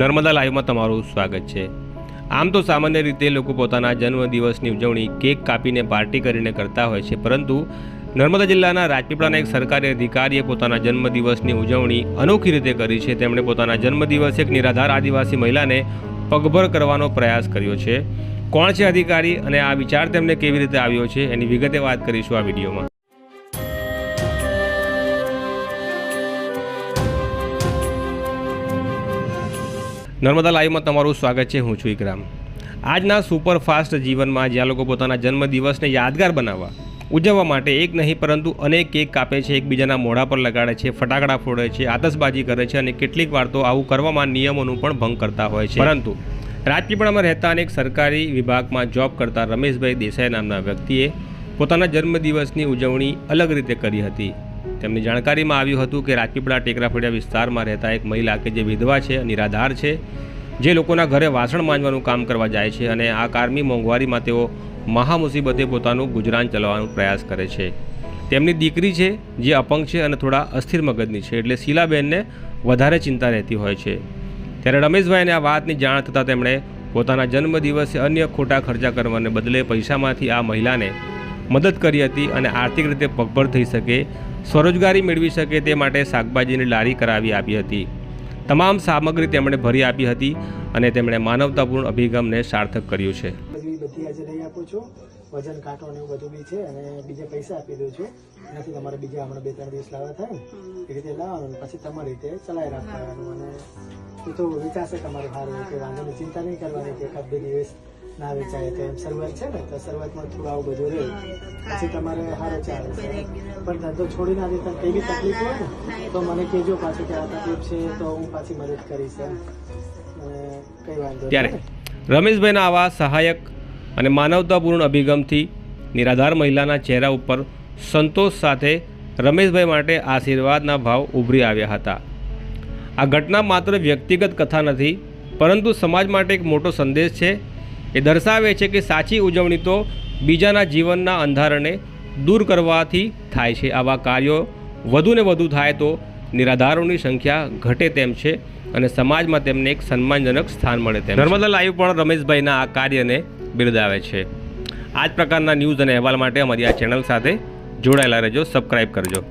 નર્મદા લાઈવમાં તમારું સ્વાગત છે. આમ તો સામાન્ય રીતે લોકો પોતાના જન્મદિવસની ઉજવણી કેક કાપીને પાર્ટી કરીને કરતા હોય છે, પરંતુ નર્મદા જિલ્લાના રાજપીપળાના એક સરકારી અધિકારીએ પોતાના જન્મદિવસની ઉજવણી અનોખી રીતે કરી છે. તેમણે પોતાના જન્મદિવસે એક નિરાધાર આદિવાસી મહિલાને પગભર કરવાનો પ્રયાસ કર્યો છે. કોણ છે અધિકારી અને આ વિચાર તેમને કેવી રીતે આવ્યો છે, એની વિગતે વાત કરીશું આ વિડીયોમાં. નર્મદા લાઈવમાં તમારું સ્વાગત છે, હું છું ઇકરામ. આજના સુપરફાસ્ટ જીવનમાં જ્યાં લોકો પોતાના જન્મદિવસને યાદગાર બનાવવા, ઉજવવા માટે એક નહીં, પરંતુ અનેક કેક કાપે છે, એકબીજાના મોઢા પર લગાડે છે, ફટાકડા ફોડે છે, આતશબાજી કરે છે અને કેટલીક વાર તો આવું કરવામાં નિયમોનું પણ ભંગ કરતા હોય છે. પરંતુ રાજપીપળામાં રહેતા અનેક સરકારી વિભાગમાં જોબ કરતા રમેશભાઈ દેસાઈ નામના વ્યક્તિએ પોતાના જન્મદિવસની ઉજવણી અલગ રીતે કરી હતી. તેમની જાણકારીમાં આવ્યું હતું કે રાજપીપળા ટેકરાફળિયા વિસ્તારમાં રહેતા એક મહિલા કે જે વિધવા છે, નિરાધાર છે, જે લોકોના ઘરે વાસણ માંજવાનું કામ કરવા જાય છે અને આ કારમી મોંઘવારીમાં તેઓ મહા મુસીબતે પોતાનું ગુજરાન ચલાવવાનો પ્રયાસ કરે છે. તેમની દીકરી છે, જે અપંગ છે અને થોડા અસ્થિર મગજની છે એટલે શીલાબેનને વધારે ચિંતા રહેતી હોય છે. ત્યારે રમેશભાઈને આ વાતની જાણ થતાં તેમણે પોતાના જન્મદિવસે અન્ય ખોટા ખર્ચા કરવાને બદલે પૈસામાંથી આ મહિલાને મદદ કરી હતી અને આર્થિક રીતે પગભર થઈ શકે, સ્વરોજગારી મેળવી શકે તે માટે શાકભાજીની લારી કરાવી આપી હતી. તમામ સામગ્રી તેમણે ભરી આપી હતી અને તેમણે માનવતાપૂર્ણ અભિગમને સાર્થક કર્યું છે. વજન, કાંટો ને એવું બધું બી છે અને બીજા પૈસા આપી દઉં છું. એનાથી તમારે બીજા હમણાં બે, ત્રણ દિવસ લાવવા થાય એ રીતે લાવવાનું પછી તમારી રીતે ચલાવી રાખવાનું અને એ તો વિચારશે તમારે સારું કે વાંધો ચિંતા નહીં કરવાની કે એકાદ બે દિવસ ના વેચાય તો એમ શરૂઆત છે ને તો શરૂઆતમાં થોડું આવું બધું રહે. પછી તમારે સારો ચાલે છે. પણ ધંધો છોડી ના દેતા કઈ બી તકલીફ હોય ને તો મને કહેજો પાછું કે આ તકલીફ છે તો હું પાછી મદદ કરીશ એમ. કઈ વાંધો ત્યારે રમેશભાઈના આવા સહાયક અને માનવતાપૂર્ણ અભિગમથી નિરાધાર મહિલાના ચહેરા ઉપર સંતોષ સાથે રમેશભાઈ માટે આશીર્વાદના ભાવ ઉભરી આવ્યા હતા. આ ઘટના માત્ર વ્યક્તિગત કથા નથી પરંતુ સમાજ માટે એક મોટો સંદેશ છે. એ દર્શાવે છે કે સાચી ઉજવણી તો બીજાના જીવનના અંધારને દૂર કરવાથી થાય છે. આવા કાર્યો વધુને વધુ થાય તો નિરાધારોની સંખ્યા ઘટે તેમ છે અને સમાજમાં તેમને એક સન્માનજનક સ્થાન મળે તેમ નર્મદા લાઈવ પણ રમેશભાઈના આ કાર્યને બિરદાવે છે. આ જ પ્રકારના ન્યૂઝ અને અહેવાલ માટે અમારી આ ચેનલ સાથે જોડાયેલા રહેજો સબસ્ક્રાઈબ કરજો.